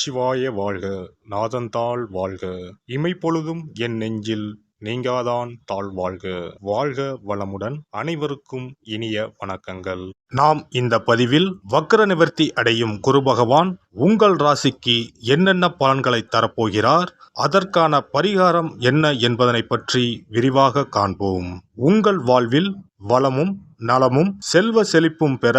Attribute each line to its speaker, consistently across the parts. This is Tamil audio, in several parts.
Speaker 1: நமச்சிவாய வாழ்க நாதந்தாள் வாழ்க இமைப்பொழுதும் என் நெஞ்சில் நீங்காதான் தாழ் வாழ்க வாழ்க வளமுடன் அனைவருக்கும் இனிய வணக்கங்கள்
Speaker 2: நாம் இந்த பதிவில் வக்கர நிவர்த்தி அடையும் குரு பகவான் உங்கள் ராசிக்கு என்னென்ன பலன்களை தரப்போகிறார் அதற்கான பரிகாரம் என்ன என்பதனை பற்றி விரிவாக காண்போம் உங்கள் வாழ்வில் வளமும் நலமும் செல்வ செழிப்பும் பெற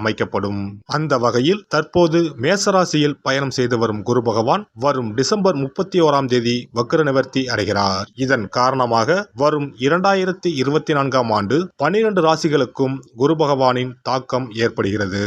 Speaker 2: அமைக்கப்படும் அந்த வகையில் தற்போது மேசராசியில் பயணம் செய்து வரும் குரு பகவான் வரும் டிசம்பர் முப்பத்தி ஓராம் தேதி வக்ர நிவர்த்தி அடைகிறார் இதன் காரணமாக வரும் இரண்டாயிரத்தி இருபத்தி நான்காம் ஆண்டு பனிரெண்டு ராசிகளுக்கும் குரு பகவானின் தாக்கம் ஏற்படுகிறது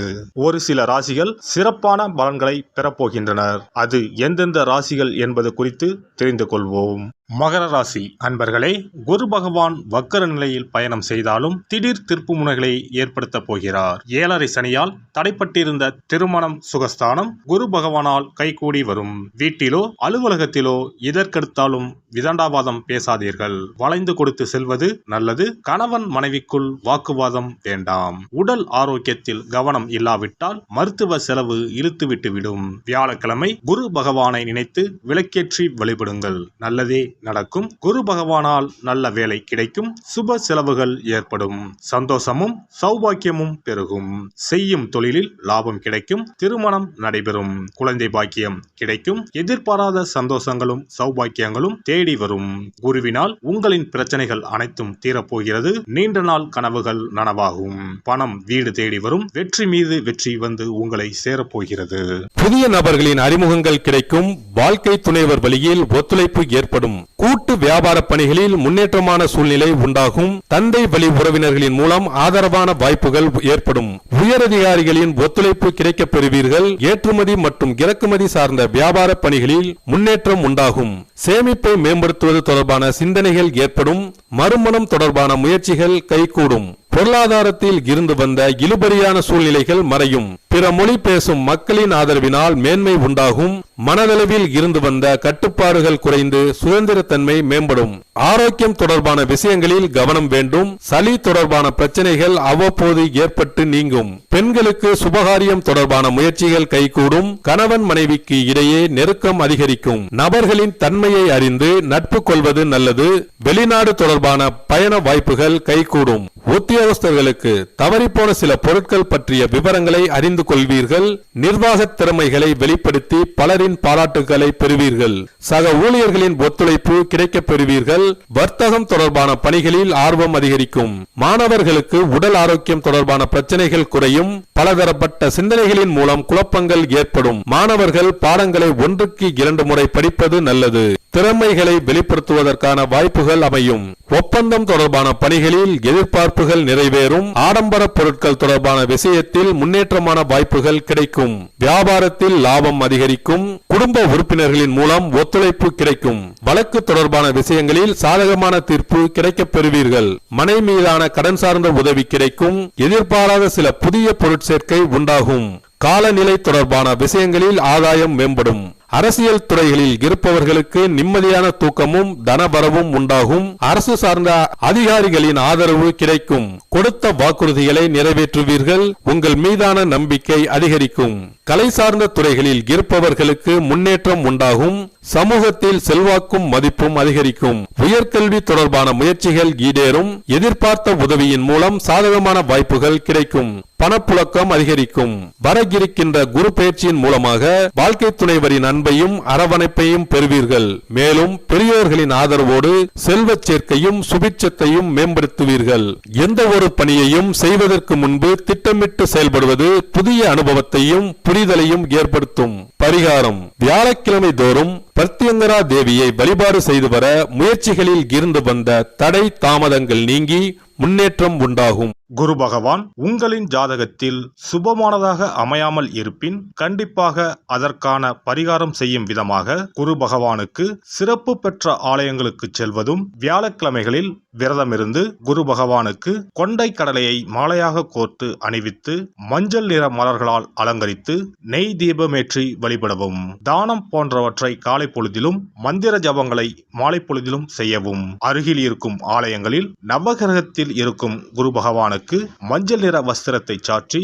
Speaker 2: ஒரு சில ராசிகள் சிறப்பான பலன்களை பெறப்போகின்றனர் அது எந்தெந்த ராசிகள் என்பது குறித்து தெரிந்து கொள்வோம் மகர ராசி அன்பர்களே குரு பகவான் வக்கர நிலையில் பயணம் செய்தாலும் திடீர் திருப்புமுனைகளை ஏற்படுத்த போகிறார் ஏழரை சனியால் தடைப்பட்டிருந்த திருமணம் சுகஸ்தானம் குரு பகவானால் கைகூடி வரும் வீட்டிலோ அலுவலகத்திலோ இதற்கெடுத்தாலும் விதண்டாவாதம் பேசாதீர்கள் வளைந்து கொடுத்து செல்வது நல்லது கணவன் மனைவிக்குள் வாக்குவாதம் வேண்டாம் உடல் ஆரோக்கியத்தில் கவனம் இல்லாவிட்டால் மருத்துவ செலவு இழுத்துவிட்டு விடும் வியாழக்கிழமை குரு பகவானை நினைத்து விளக்கேற்றி வழிபடுங்கள் நல்லதே நடக்கும் குரு பகவானால் நல்ல வேலை கிடைக்கும் சுப செலவுகள் ஏற்படும் சந்தோஷமும் சௌபாக்கியமும் பெருகும் செய்யும் தொழிலில் லாபம் கிடைக்கும் திருமணம் நடைபெறும் குழந்தை பாக்கியம் கிடைக்கும் எதிர்பாராத சந்தோஷங்களும் சௌபாக்கியங்களும் தேடி வரும் குருவினால் உங்களின் பிரச்சனைகள் அனைத்தும் தீரப்போகிறது நீண்ட நாள் கனவுகள் நனவாகும் பணம் வீடு தேடி வரும் வெற்றி மீது வெற்றி வந்து உங்களை சேரப்போகிறது புதிய நபர்களின் அறிமுகங்கள் கிடைக்கும் வாழ்க்கை துணைவர் வழியில் ஒத்துழைப்பு ஏற்படும் கூட்டு வியாபார பணிகளில் முன்னேற்றமான சூழ்நிலை உண்டாகும் தந்தை வழி உறவினர்களின் மூலம் ஆதரவான வாய்ப்புகள் ஏற்படும் உயரதிகாரிகளின் ஒத்துழைப்பு கிடைக்கப் பெறுவீர்கள் ஏற்றுமதி மற்றும் இறக்குமதி சார்ந்த வியாபார பணிகளில் முன்னேற்றம் உண்டாகும் சேமிப்பை மேம்படுத்துவது தொடர்பான சிந்தனைகள் ஏற்படும் மறுமணம் தொடர்பான முயற்சிகள் கைகூடும் பொருளாதாரத்தில் இருந்து வந்த இழுபறியான சூழ்நிலைகள் மறையும் பிற மொழி பேசும் மக்களின் ஆதரவினால் மேன்மை உண்டாகும் மனதளவில் இருந்து வந்த கட்டுப்பாடுகள் குறைந்து சுதந்திரத்தன்மை மேம்படும் ஆரோக்கியம் தொடர்பான விஷயங்களில் கவனம் வேண்டும் சளி தொடர்பான பிரச்சனைகள் அவ்வப்போது ஏற்பட்டு நீங்கும் பெண்களுக்கு சுபகாரியம் தொடர்பான முயற்சிகள் கைகூடும் கணவன் மனைவிக்கு இடையே நெருக்கம் அதிகரிக்கும் நபர்களின் தன்மையை அறிந்து நட்பு கொள்வது நல்லது வெளிநாடு தொடர்பான பயண வாய்ப்புகள் கைகூடும் உத்தியோகஸ்தர்களுக்கு தவறிப்போன சில பொருட்கள் பற்றிய விவரங்களை அறிந்து கொள்வீர்கள் நிர்வாக திறமைகளை வெளிப்படுத்தி பலரின் பாராட்டுகளை பெறுவீர்கள் சக ஊழியர்களின் ஒத்துழைப்பு கிடைக்கப் பெறுவீர்கள் வர்த்தகம் தொடர்பான பணிகளில் ஆர்வம் அதிகரிக்கும் மாணவர்களுக்கு உடல் ஆரோக்கியம் தொடர்பான பிரச்சனைகள் குறையும் விளையும் பலதரப்பட்ட சிந்தனைகளின் மூலம் குழப்பங்கள் ஏற்படும் மாணவர்கள் பாடங்களை ஒன்றுக்கு இரண்டு முறை படிப்பது நல்லது திறமைகளை வெளிப்படுத்துவதற்கான வாய்ப்புகள் அமையும் ஒப்பந்தம் தொடர்பான பணிகளில் எதிர்பார்ப்புகள் நிறைவேறும் ஆடம்பர பொருட்கள் தொடர்பான விஷயத்தில் முன்னேற்றமான வாய்ப்புகள் கிடைக்கும் வியாபாரத்தில் லாபம் அதிகரிக்கும் குடும்ப உறுப்பினர்களின் மூலம் ஒத்துழைப்பு கிடைக்கும் வழக்கு தொடர்பான விஷயங்களில் சாதகமான தீர்ப்பு கிடைக்கப் பெறுவீர்கள் மனை மீதான கடன் சார்ந்த உதவி கிடைக்கும் எதிர்பாராத சில புதிய பொருட்சேர்க்கை உண்டாகும் காலநிலை தொடர்பான விஷயங்களில் ஆதாயம் மேம்படும் அரசியல் துறைகளில் இருப்பவர்களுக்கு நிம்மதியான தூக்கமும் தனபரவும் உண்டாகும் அரசு சார்ந்த அதிகாரிகளின் ஆதரவு கிடைக்கும் கொடுத்த வாக்குறுதிகளை நிறைவேற்றுவீர்கள் உங்கள் மீதான நம்பிக்கை அதிகரிக்கும் கலை சார்ந்த துறைகளில் இருப்பவர்களுக்கு முன்னேற்றம் உண்டாகும் சமூகத்தில் செல்வாக்கும் மதிப்பும் அதிகரிக்கும் உயர்கல்வி தொடர்பான முயற்சிகள் ஈடேறும் எதிர்பார்த்த உதவியின் மூலம் சாதகமான வாய்ப்புகள் கிடைக்கும் பணப்புழக்கம் அதிகரிக்கும் வர இருக்கின்ற குரு பயிற்சியின் மூலமாக வாழ்க்கை துணைவரின் அன்பையும் அரவணைப்பையும் பெறுவீர்கள் மேலும் பெரியோர்களின் ஆதரவோடு செல்வ சேர்க்கையும் சுபிச்சத்தையும் மேம்படுத்துவீர்கள் எந்த ஒரு பணியையும் செய்வதற்கு முன்பு திட்டமிட்டு செயல்படுவது புதிய அனுபவத்தையும் புரிதலையும் ஏற்படுத்தும் பரிகாரம் வியாழக்கிழமை தோறும் பிரத்யங்கரா தேவியை வழிபாடு செய்து வர முயற்சிகளில் இருந்து வந்த தடை தாமதங்கள் நீங்கி முன்னேற்றம் உண்டாகும் குரு பகவான் உங்களின் ஜாதகத்தில் சுபமானதாக அமையாமல் இருப்பின் கண்டிப்பாக அதற்கான பரிகாரம் செய்யும் விதமாக குரு பகவானுக்கு சிறப்பு பெற்ற ஆலயங்களுக்கு செல்வதும் வியாழக்கிழமைகளில் விரதம் இருந்து குரு பகவானுக்கு கொண்டை கடலையை மாலையாக கோர்த்து அணிவித்து மஞ்சள் நிற மலர்களால் அலங்கரித்து நெய் தீபமேற்றி வழிபடவும் தானம் போன்றவற்றை காலை பொழுதிலும் மந்திர ஜபங்களை மாலை பொழுதிலும் செய்யவும் அருகில் இருக்கும் ஆலயங்களில் நவகிரகத்தில் இருக்கும் குரு பகவானுக்கு மஞ்சள் நிற வஸ்திரத்தை சாற்றி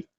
Speaker 2: need